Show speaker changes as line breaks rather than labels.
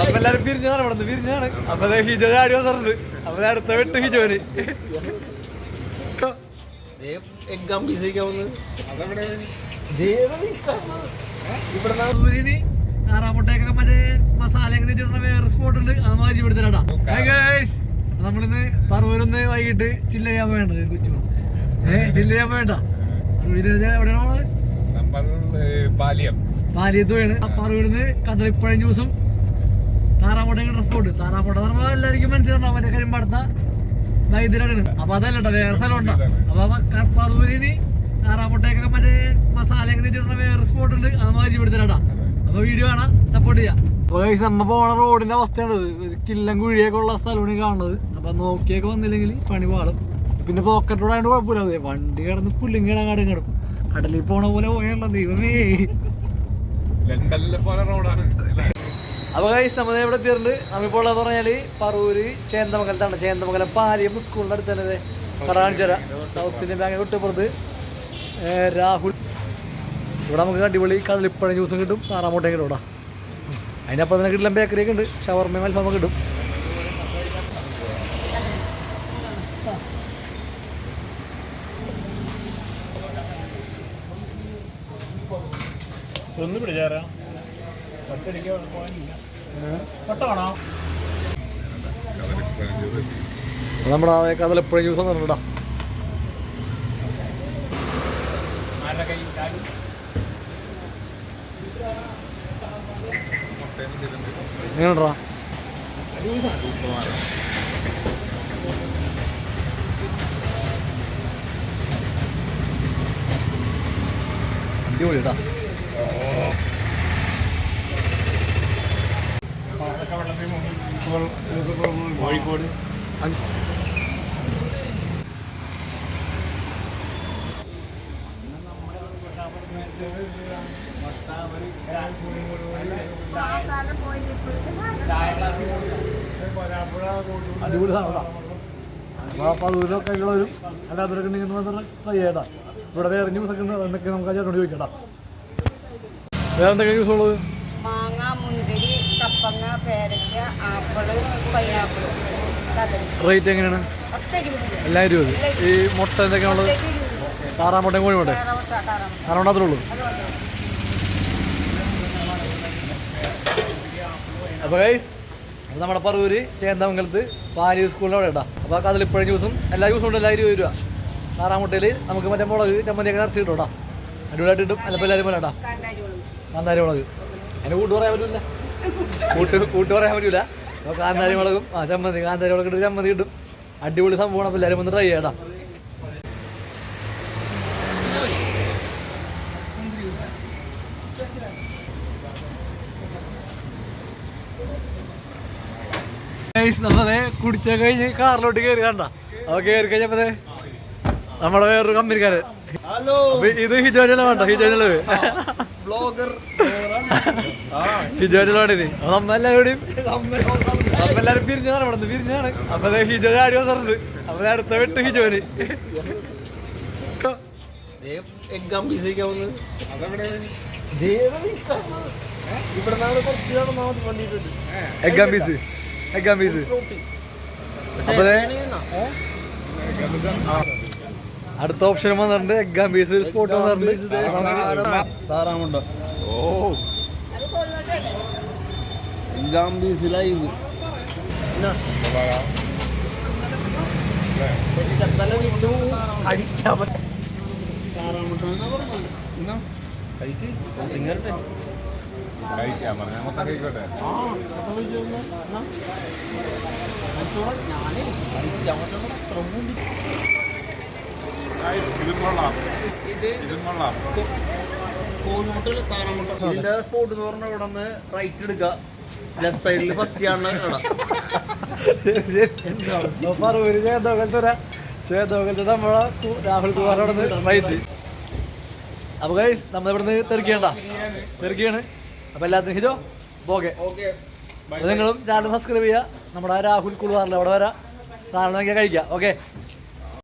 അപ്പൊ എല്ലാരും പിരിഞ്ഞാണ് ഇവിടെ പിരിഞ്ഞാണ് അപ്പൊ ഹിജോ ചാടി വന്നിട്ടുണ്ട്. അപ്പൊ അടുത്ത വെട്ട് ഹിജോന്. ഇവിടെ ആറാമട്ടേക്കൊക്കെ മറ്റേ മസാല വെച്ചിട്ടുള്ള വേറെ സ്പോട്ട് ഉണ്ട്. അത് മാറ്റി പിടിച്ചാടാ നമ്മളിന്ന് പറവൂരൊന്ന് വൈകിട്ട് ചില്ല ചെയ്യാൻ വേണ്ടത് കൊച്ചു ഏഹ് ചില്ല ചെയ്യാൻ വേണ്ട എവിടെയാണോ പാലിയത്ത് പോയാണ്. പറവൂരിന്ന് കദളിപ്പഴം ജ്യൂസും താറാമോട്ടേക്ക് ഡ്രസ് കോഡ് പറഞ്ഞാൽ എല്ലാവർക്കും മനസ്സിലുണ്ടാവും മറ്റേ കരിമ്പടത്ത വൈദ്യുതി അപ്പൊ അതല്ല വേറെ സ്ഥലം ഉണ്ടാവും അപ്പൊ പറവൂരിന് താറാമോട്ടേക്കൊക്കെ മറ്റേ മസാല വെച്ചിട്ടുള്ള വേറെ സ്പോട്ട് ഉണ്ട്. അത് മാറ്റി പിടിച്ചിട്ടാ അപ്പൊ വീഡിയോ കാണാം സപ്പോർട്ട് ചെയ്യാം. നമ്മ പോണ റോഡിന്റെ അവസ്ഥയാണ് കില്ലം കുഴിയൊക്കെ ഉള്ള സ്ഥലമാണ് കാണുന്നത്. അപ്പൊ നോക്കിയൊക്കെ വന്നില്ലെങ്കിൽ പണി പാടും പിന്നെ പോക്കറ്റ് റോഡ് ആയതുകൊണ്ട് കുഴപ്പമില്ല. വണ്ടി കിടന്ന് പുല്ലിങ്ങട കടം കിടക്കും കടലിൽ പോണ പോലെ പോയുള്ള ദൈവമേ.
ലണ്ടനിലെ പോലെ റോഡാണ്
അപ്പൊ കഴിച്ച് നമ്മൾ ഇവിടെ എത്തിയിട്ടുണ്ട്? നമ്മളിപ്പോൾ ഉള്ളത് പറഞ്ഞാൽ പറൂര് ചേന്തമംഗലത്താണ് ചേന്തമംഗലം പാലിയം സ്കൂളിന്റെ അടുത്ത് തന്നെ കട കാണിച്ചുതരാം സൗത്ത് ഇന്ത്യൻ ബാങ്ക് വിട്ടപ്പുറത്ത് രാഹുൽ. ഇവിടെ നമുക്ക് അടിപൊളി കടലിപ്പഴ ജ്യൂസും കിട്ടും. താറാമോട്ടയും കിട്ടും ഇവിടെ. അതിനപ്പുറം തന്നെ കിട്ടില്ല ബേക്കറിയൊക്കെ ഉണ്ട്. ഷവർമയും അൽഫാമൊക്കെ കിട്ടും.
ഒന്ന് പിടിച്ചാരാ
നമ്മുടെ ആ കടലിപ്പഴ ജ്യൂസ് വന്നിട്ടുണ്ടാ എങ്ങനെയുണ്ടാ അടിപൊളിട്ടാ
കോഴിക്കോട്.
അടിപൊളി സാധനടാ അപ്പോൾ ദൂരമൊക്കെ ഉള്ളവരും അല്ലാത്തവരൊക്കെ ഉണ്ടെങ്കിൽ ട്രൈ ചെയ്യട്ടാ ഇവിടെ വേറെ ന്യൂസ് ഒക്കെ ഉണ്ട് അതൊക്കെ നമുക്ക് ചേട്ടനോട് ചോദിക്കട്ടാ വേറെ എന്തൊക്കെ ന്യൂസ് ഉള്ളത്?
മാങ്ങ മുന്തിരി കപ്പങ്ങ പേരയ്ക്ക ആപ്പിൾ പൈനാപ്പിൾ.
റേറ്റ് എങ്ങനെയാണ്?
ഒക്കെ
എല്ലാം ഇരുപത്. ഈ മുട്ട
എന്തൊക്കെയാണുള്ളത്
താറാമുട്ടയും കോഴിമുട്ടയും?
താറാമുട്ട, താറാമുട്ട.
അത്രേ ഉള്ളൂ? അപ്പോൾ ഗൈസ് അപ്പോൾ നമ്മുടെ പറവൂര് ചേന്താമംഗലത്ത് പാലി സ്കൂളിന്റെ അവിടെ അപ്പൊ അപ്പോൾ കതിലിപ്പഴ ജ്യൂസും എല്ലാ ജ്യൂസും ഉണ്ട് എല്ലാവരും ഇരുപത് രൂപ. താറാമുട്ടയിൽ നമുക്ക് മറ്റേ മുളക് ചമ്മന്തിയൊക്കെ നിറച്ച് കിട്ടും കേട്ടോ. അടിപൊളിയായിട്ട് കിട്ടും. അല്ലപ്പോൾ എല്ലാവരും പോലെ കേട്ടോ.
കാന്താരി മുളക്.
അതിന് കൂട്ട് പറയാൻ പറ്റില്ല കൂട്ട് കൂട്ട് പറയാൻ പറ്റൂല. കാന്താരി മുളകും ആ ചമ്മന്തി. കാന്താരി മുളക് ഇട്ട് ചമ്മന്തി കിട്ടും. അടിപൊളി സംഭവമാണ് അപ്പോൾ എല്ലാവരും ഒന്ന് ട്രൈ ചെയ്യടാ നമ്മളെ കുടിച്ച കഴിഞ്ഞ് കാറിലോട്ട് കയറി കണ്ട. അപ്പൊ കയറി കഴിഞ്ഞപ്പോ നമ്മുടെ വേറൊരു കമ്പനിക്കാരൻ ഇത് ഹിജോനല്ല വേണ്ട? ഹിജോനല്ലേ
ബ്ലോഗർ
നമ്മെല്ലാരും പിരിഞ്ഞാണ് ഇവിടെ പിരിഞ്ഞാണ്. അപ്പൊ ദേ ഹിജോ ചാടി വന്നിട്ടുണ്ട്. അപ്പൊ അടുത്ത വെട്ട് ഹിജോന്.
ഇവിടെ കുറച്ച് നടന്നാൽ വണ്ടിയിട്ടുണ്ട്
അടുത്ത ഓപ്ഷൻ വന്നിട്ടുണ്ട്. എഗ്ഗാം പീസ് സ്പോട്ട് വന്നിട്ടുണ്ട്.
താറാമുണ്ടോ
ഓ. മൊത്തം കഴിക്കോട്ടെ ഇതും കൊള്ളാം ഇത് കൊള്ളാം
ഇതിന്റെ സ്പോട്ട് എന്ന് പറഞ്ഞാൽ ഇവിടെ നിന്ന് റൈറ്റ് എടുക്കുക ലെഫ്റ്റ് സൈഡിൽ ഫസ്റ്റ് ആണ്
നമ്മളെ രാഹുൽ കുമാറോടെ റൈറ്റ് അപ്പൊ നമ്മൾ ഇവിടുന്ന് തെറിക്കണ്ട തെറിക്കാണ് അപ്പൊ എല്ലാത്തിനും ഹിജോ ഓക്കെ
ഓക്കെ
നിങ്ങളും ചാനൽ സബ്സ്ക്രൈബ് ചെയ്യുക. നമ്മുടെ രാഹുൽ കുമാറിൽ അവിടെ വരാം. സാധനം കഴിക്കാം. ഓക്കെ